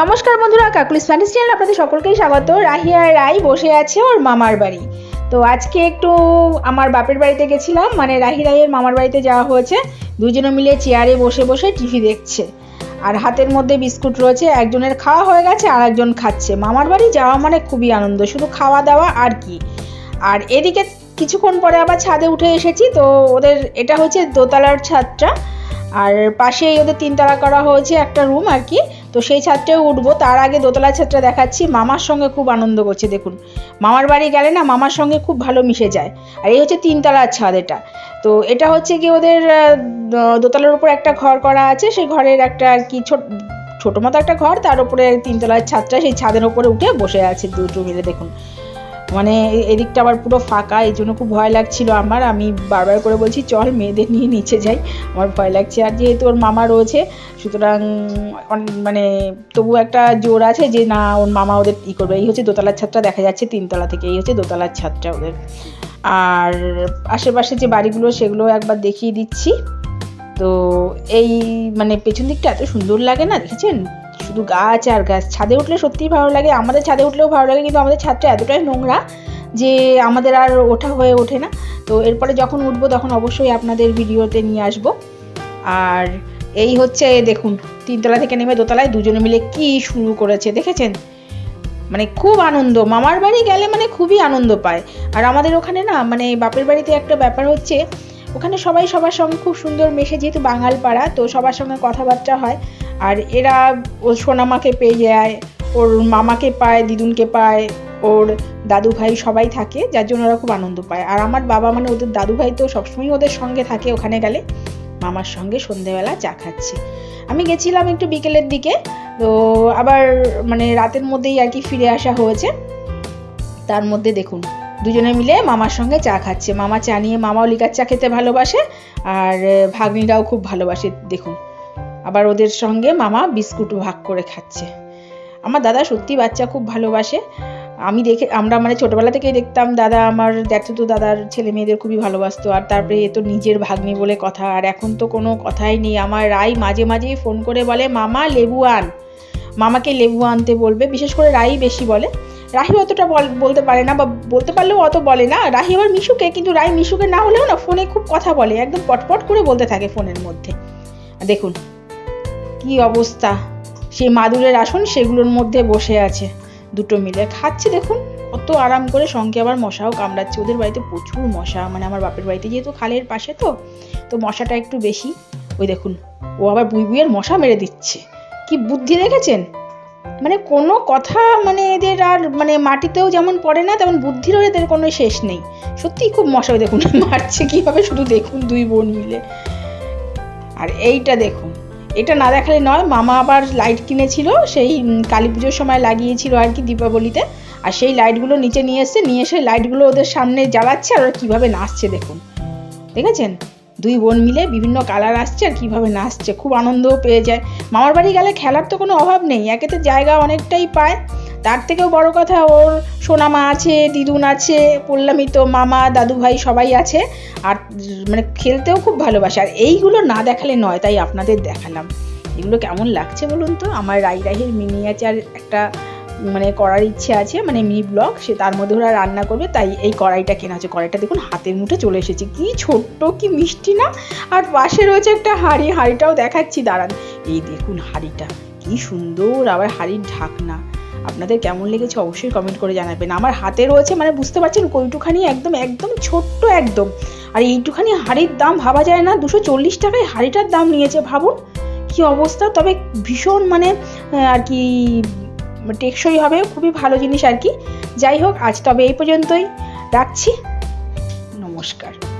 নমস্কার বন্ধুরা, Kakuli Spanish channel আপনাদের সকলকেই স্বাগত। রাহিয়া রাই বসে আছে ওর মামার বাড়ি। তো আজকে একটু আমার বাপের বাড়িতে গেছিলাম মানে রাহি রাইয়ের মামার বাড়িতে যাওয়া হয়েছে। দুজনে মিলে চেয়ারে বসে বসে টিভি দেখছে। আর হাতের মধ্যে বিস্কুট রয়েছে, একজনের খাওয়া হয়ে গেছে আর একজন খাচ্ছে। মামার বাড়ি যাওয়া মানে খুবই আনন্দ, শুধু খাওয়া দাওয়া আর কি। আর এদিকে কিছুক্ষণ পরে আবার ছাদে উঠে এসেছি, তো ওদের, এটা হচ্ছে দোতলার ছাদটা। আর পাশেই ওদের তিনতলা করা হয়েছে একটা রুম আর কি। তো সেই ছাদটাও উঠবো। তার আগে দোতলার ছাদটা দেখাচ্ছি। মামার সঙ্গে খুব আনন্দ করছে, দেখুন। মামার বাড়ি গেলে না মামার সঙ্গে খুব ভালো মিশে যায়। আর এই হচ্ছে তিনতলার ছাদ এটা। তো এটা হচ্ছে কি ওদের দোতলার উপর একটা ঘর করা আছে। সেই ঘরের একটা আর কি ছোট, ছোটো মতো একটা ঘর। তার উপরে তিনতলার ছাদটা সেই ছাদের উপরে উঠে বসে আছে দুটো মিলে দেখুন। মানে এদিকটা আবার পুরো ফাঁকা, এই জন্য খুব ভয় লাগছিল আমার। আমি বারবার করে বলছি, চল মেয়েদের নিয়ে নিচে যাই। আমার ভয় লাগছে। আর যেহেতু ওর মামা রয়েছে, সুতরাং মানে তবু একটা জোর আছে যে, না, ওর মামা ওদের ই করবে। এই হচ্ছে দোতলার ছাদটা দেখা যাচ্ছে তিনতলা থেকে, এই হচ্ছে দোতলার ছাদটা ওদের। আর আশেপাশে যে বাড়িগুলো, সেগুলো একবার দেখিয়ে দিচ্ছি। তো এই মানে পেছন দিকটা এত সুন্দর লাগে না, দেখেছেন? শুধু গাছ আর গাছ। ছাদে উঠলে সত্যিই ভালো লাগে, আমাদের ছাদে উঠলেও ভালো লাগে, কিন্তু আমাদের ছাদটা এতটাই নোংরা যে আমাদের আর ওঠা হয়ে ওঠে না। তো এরপরে যখন উঠবো তখন অবশ্যই আপনাদের ভিডিওতে নিয়ে আসব। আর এই হচ্ছে দেখুন, তিনতলা থেকে নেমে দোতলায় দুজনে মিলে কি শুরু করেছে, দেখেছেন? মানে খুব আনন্দ, মামার বাড়ি গেলে মানে খুবই আনন্দ পায়। আর আমাদের ওখানে না মানে বাপের বাড়িতে একটা ব্যাপার হচ্ছে ওখানে সবাই সবার সঙ্গে খুব সুন্দর মেশে, যেহেতু বাঙাল পাড়া, তো সবার সঙ্গে কথাবার্তা হয়। আর এরা ও সোনামাকে পেয়ে যায়, ওর মামাকে পায়, দিদুনকে পায়, ওর দাদু ভাই সবাই থাকে, যার জন্য ওরা খুব আনন্দ পায়। আর আমার বাবা মানে ওদের দাদু ভাই তো সবসময় ওদের সঙ্গে থাকে, ওখানে গেলে মামার সঙ্গে সন্ধেবেলা চা খাচ্ছে। আমি গেছিলাম একটু বিকেলের দিকে, তো আবার মানে রাতের মধ্যেই আর কি ফিরে আসা হয়েছে। তার মধ্যে দেখুন দুজনে মিলে মামার সঙ্গে চা খাচ্ছে। মামা চা নিয়ে মামাও লিকার চা খেতে ভালোবাসে, আর ভাগ্নিরাও খুব ভালোবাসে, দেখুন। আবার ওদের সঙ্গে মামা বিস্কুটও ভাগ করে খাচ্ছে। আমার দাদা সত্যি বাচ্চা খুব ভালোবাসে। আমি দেখে, আমরা মানে ছোটোবেলা থেকেই দেখতাম, দাদা আমার তো দাদার ছেলে মেয়েদের খুবই ভালোবাসতো, আর তারপরে এ তো নিজের ভাগ্নি বলে কথা, আর এখন তো কোনো কথাই নেই। আমার রাই মাঝে মাঝেই ফোন করে বলে, মামা লেবু আন। মামাকে লেবু আনতে বলবে, বিশেষ করে রাই বেশি বলে। রাহি অতটা বল- বলতে পারে না বা বলতে পারলেও অত বলে না। রাহি আবার মিশুকে, কিন্তু রাই মিশুকে না হলেও না ফোনে খুব কথা বলে, একদম পটপট করে বলতে থাকে ফোনের মধ্যে। দেখুন, কি অবস্থা। সেই মাদুরের আসন, সেগুলোর মধ্যে বসে আছে দুটো মিলে। খাচ্ছে দেখুন কত আরাম করে সঙ্গে আবার মশাও কামড়াচ্ছে। ওদের বাড়িতে প্রচুর মশা মানে আমার বাপের বাড়িতে যেহেতু খালের পাশে তো তো মশাটা একটু বেশি। ওই দেখুন, ও আবার বুই বুইয়ের মশা মেরে দিচ্ছে। কি বুদ্ধি দেখেছেন? মানে কোনো কথা মানে এদের আর মানে মাটিতেও যেমন পড়ে না, তেমন বুদ্ধিরও এদের কোনো শেষ নেই। সত্যিই খুব মশা দেখুন, মারছে কীভাবে শুধু দেখুন দুই বোন মিলে। আর এইটা দেখুন, এটা না দেখালে নয়, মামা আবার লাইট কিনেছিল, সেই কালী পুজোর সময় লাগিয়েছিল আর কি দীপাবলিতে। আর সেই লাইটগুলো নিচে নিয়ে এসছে, নিয়ে এসে লাইটগুলো ওদের সামনে জ্বালাচ্ছে আর ওরা কীভাবে নাচছে দেখুন। দেখেছেন? দুই বোন মিলে বিভিন্ন কালার আসছে আর কীভাবে নাচছে, খুব আনন্দও পেয়ে যায়। মামার বাড়ি গেলে খেলার তো কোনো অভাব নেই একেতে জায়গা অনেকটাই পায়। তার থেকেও বড় কথা, ওর সোনামা আছে, দিদুন আছে, পল্লামি তো মামা, দাদু ভাই সবাই আছে। আর মানে খেলতেও খুব ভালোবাসে। আর এইগুলো না দেখালে নয়, তাই আপনাদের দেখালাম। এগুলো কেমন লাগছে বলুন তো? আমার রাই রাহির মিনিয়েচার একটা মানে করার ইচ্ছে আছে মানে মিনি ব্লগ সে তার মধ্যে ওরা রান্না করবে, তাই এই কড়াইটা কেনা হচ্ছে। কড়াইটা দেখুন, হাতের মুঠে চলে এসেছে। কি ছোট্ট, কি মিষ্টি না? আর পাশে রয়েছে একটা হাঁড়ি, হাঁড়িটাও দেখাচ্ছি, দাঁড়ান। এই দেখুন হাঁড়িটা, কি সুন্দর আবার হাঁড়ির ঢাকনা। আপনাদের কেমন লেগেছে অবশ্যই কমেন্ট করে জানাবেন। আমার হাতে রয়েছে মানে বুঝতে পারছেন কইটুখানি একদম একদম ছোট্ট একদম। আর এইটুখানি হাঁড়ির দাম ভাবা যায় না, দুশো চল্লিশ টাকায় হাঁড়িটার দাম নিয়েছে, ভাবুন। কি অবস্থা? তবে ভীষণ মানে আর কি টেকসই হবে, খুবই ভালো জিনিস আর কি। যাই হোক, আজ তবে এই পর্যন্তই। রাখছি। নমস্কার।